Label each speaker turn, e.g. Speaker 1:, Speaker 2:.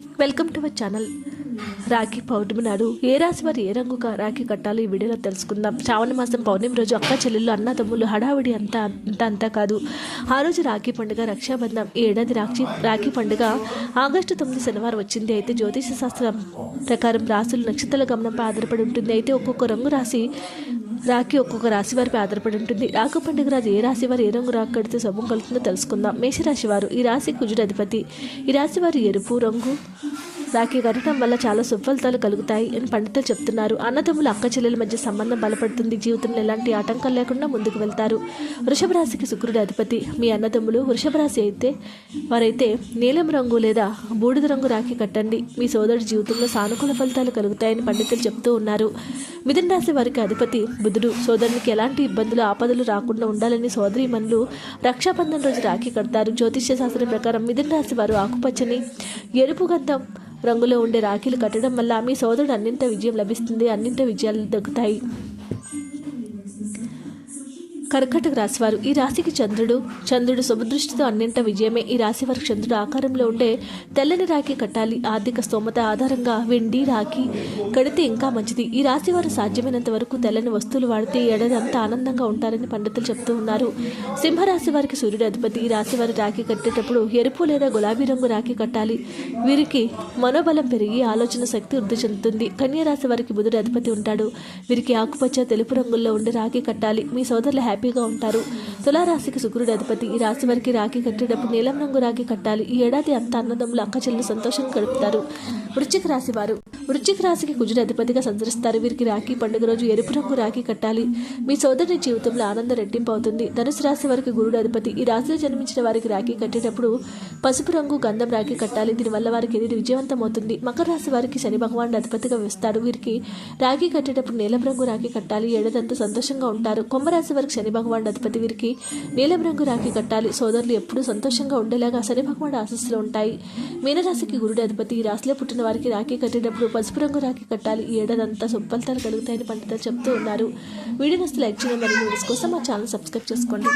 Speaker 1: Welcome to our channel Rakhi పౌర్ణమి నాడు ఏ రాశి వారు ఏ రంగుగా రాఖీ కట్టాలో ఈ వీడియోలో తెలుసుకుందాం. శ్రావణ మాసం పౌర్ణమి రోజు అక్క చెల్లెళ్ళు అన్నదమ్ములు హడావిడి అంతా అంత అంతా కాదు. ఆ రోజు రాఖీ పండుగ రక్షాబంధం ఈ ఏడాది రాఖీ రాఖీ పండుగ ఆగస్టు తొమ్మిది శనివారం వచ్చింది. అయితే జ్యోతిష శాస్త్రం ప్రకారం రాసులు నక్షత్రాల గమనంపై ఆధారపడి ఉంటుంది. అయితే ఒక్కొక్క రంగు రాశి రాఖీ ఒక్కొక్క రాశి వారిపై ఆధారపడి ఉంటుంది. రాకు పండుగ రాజు ఏ రాశి వారు ఏ రంగు రాకు కడితే శుభం కలుగుతుందో తెలుసుకుందాం. మేషరాశి వారు ఈ రాశి కుజుడు అధిపతి. ఈ రాశి వారు ఎరుపు రంగు రాఖీ కట్టడం వల్ల చాలా సుఫలితాలు కలుగుతాయి అని పండితులు చెప్తున్నారు. అన్నదమ్ముల అక్క చెల్లెల మధ్య సంబంధం బలపడుతుంది. జీవితంలో ఎలాంటి ఆటంకం లేకుండా ముందుకు వెళ్తారు. వృషభ రాశికి శుక్రుడు అధిపతి. మీ అన్నదమ్ములు వృషభ రాశి అయితే వారైతే నీలం రంగు లేదా బూడిద రంగు రాఖీ కట్టండి. మీ సోదరుడి జీవితంలో సానుకూల ఫలితాలు కలుగుతాయని పండితులు చెప్తూ ఉన్నారు. మిథున రాశి వారికి అధిపతి బుధుడు. సోదరునికి ఎలాంటి ఇబ్బందులు ఆపదలు రాకుండా ఉండాలని సోదరి మనులు రక్షాబంధన్ రోజు రాఖీ కడతారు. జ్యోతిష్య శాస్త్రం ప్రకారం మిథున రాశి వారు ఆకుపచ్చని ఎరుపు గంధం రంగులో ఉండే రాఖీలు కట్టడం వల్ల మీ సోదరుడు అన్నింట విజయం లభిస్తుంది అన్నింట విజయాలు దక్కుతాయి. కర్కటక రాశివారు. ఈ రాశికి చంద్రుడు చంద్రుడు శుభదృష్టితో అన్నింట విజయమే. ఈ రాశి వారికి చంద్రుడు ఆకారంలో ఉండే తెల్లని రాఖీ కట్టాలి. ఆర్థిక స్తోమత ఆధారంగా వెండి రాఖీ కడితే ఇంకా మంచిది. ఈ రాశి వారు సాధ్యమైనంత వరకు తెల్లని వస్తువులు వాడితే ఈ ఏడాది అంతా ఆనందంగా ఉంటారని పండితులు చెప్తూ ఉన్నారు. సింహరాశి వారికి సూర్యుడు అధిపతి. ఈ రాశి వారు రాఖీ కట్టేటప్పుడు ఎరుపు లేదా గులాబీ రంగు రాఖీ కట్టాలి. వీరికి మనోబలం పెరిగి ఆలోచన శక్తి వృద్ధి చెందుతుంది. కన్యా రాశి వారికి బుధుడు అధిపతి ఉంటాడు. వీరికి ఆకుపచ్చ తెలుపు రంగుల్లో ఉండే రాఖీ కట్టాలి. మీ సోదరులు హ్యాపీగా ఉంటారు. తులారాశికి శుక్రుడు అధిపతి. ఈ రాశి వారికి రాఖీ కట్టేటప్పుడు నీలం రంగు రాఖీ కట్టాలి. ఈ ఏడాది అంత అన్నదమ్ములు అక్కచెల్లు సంతోషంగా గడుపుతారు. వృశ్చిక రాశి వారు. వృశ్చిక రాశికి కుజుడు అధిపతిగా సంచరిస్తారు. వీరికి రాఖీ పండుగ రోజు ఎరుపు రంగు రాఖీ కట్టాలి. మీ సోదరుని జీవితంలో ఆనందం రెట్టింపు అవుతుంది ధనుసు రాశి వారికి గురుడు అధిపతి. ఈ రాశిలో జన్మించిన వారికి రాఖీ కట్టేటప్పుడు పసుపు రంగు గంధం రాఖీ కట్టాలి. దీనివల్ల వారికి ఎదురు విజయవంతం అవుతుంది మకర రాశి వారికి శని భగవానుడు అధిపతిగా వేస్తాడు వీరికి రాఖీ కట్టేటప్పుడు నీలం రంగు రాఖీ కట్టాలి. ఏడదంతా సంతోషంగా ఉంటారు. కుంభరాశి వారికి శని భగవానుడు అధిపతి. వీరికి నీలం రంగు రాఖీ కట్టాలి. సోదరులు ఎప్పుడూ సంతోషంగా ఉండేలాగా శని భగవానుడు ఆశస్సులు ఉంటాయి. మీనరాశికి గురుడు అధిపతి. ఈ రాశిలో పుట్టిన వారికి రాఖీ కట్టేటప్పుడు పసుపు రంగు రాఖీ కట్టాలి. ఈ ఏడాదంతా సుఫలితాలు కలుగుతాయని పండితులు చెప్తూ ఉన్నారు. వీడియో నస్తే లైక్ చేయడం. మరియు వీడియోస్ కోసం మా ఛానల్ సబ్స్క్రైబ్ చేసుకోండి.